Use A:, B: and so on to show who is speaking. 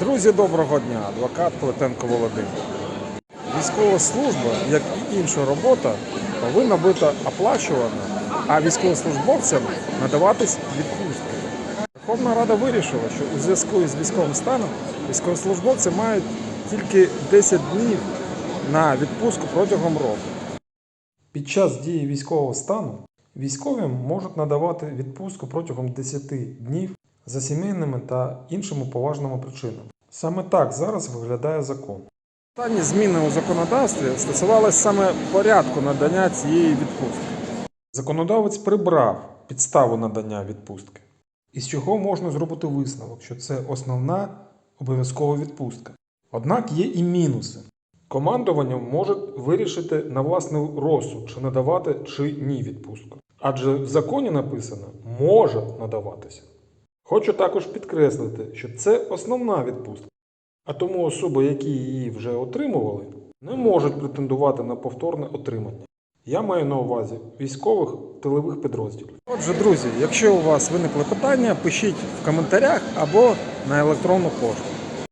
A: Друзі, доброго дня! Адвокат Плетенко Володимир. Військова служба, як і інша робота, повинна бути оплачувана, а військовослужбовцям надаватись відпустки. Верховна Рада вирішила, що у зв'язку з військовим станом військовослужбовці мають тільки 10 днів на відпустку протягом року. Під час дії військового стану військовим можуть надавати відпустку протягом 10 днів за сімейними та іншими поважними причинами. Саме так зараз виглядає закон. Останні зміни у законодавстві стосувалися саме порядку надання цієї відпустки. Законодавець прибрав підставу надання відпустки, із чого можна зробити висновок, що це основна обов'язкова відпустка. Однак є і мінуси. Командування може вирішити на власний розсуд, чи надавати чи ні відпустку. Адже в законі написано може надаватися. Хочу також підкреслити, що це основна відпустка, а тому особи, які її вже отримували, не можуть претендувати на повторне отримання. Я маю на увазі військових тилових підрозділів. Отже, друзі, якщо у вас виникли питання, пишіть в коментарях або на електронну пошту.